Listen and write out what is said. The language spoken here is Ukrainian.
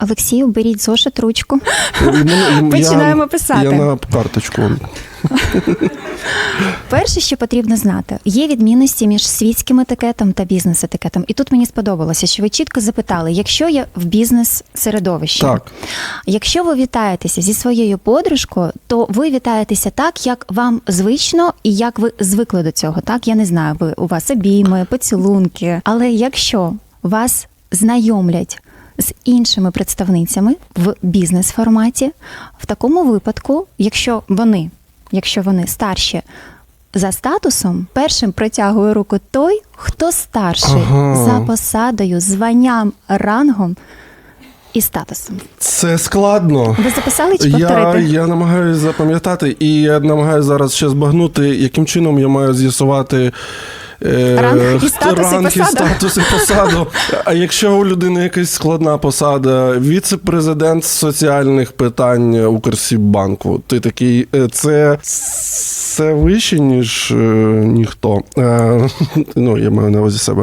Олексію, беріть зошит, ручку. І Починаємо писати. Я на карточку. Перше, що потрібно знати, є відмінності між світським етикетом та бізнес-етикетом. І тут мені сподобалося, що ви чітко запитали, якщо я в бізнес-середовищі, Так. якщо ви вітаєтеся зі своєю подружкою, то ви вітаєтеся так, як вам звично і як ви звикли до цього. Так, я не знаю, ви у вас обійми, поцілунки. Але якщо вас знайомлять з іншими представницями в бізнес-форматі, в такому випадку, якщо вони, якщо вони старші за статусом, першим протягує руку той, хто старший Ага. за посадою, званням, рангом і статусом. Це складно. Ви записали чи Я, я намагаюся запам'ятати, і я намагаюся зараз ще збагнути, яким чином я маю з'ясувати. Е, Ранг і статус, і ранг і посаду. статус і посаду. А якщо у людини якась складна посада, віце-президент соціальних питань Укрсіббанку, ти такий, е, це, це вище, ніж е, ніхто. Е, ну, я маю на увазі себе.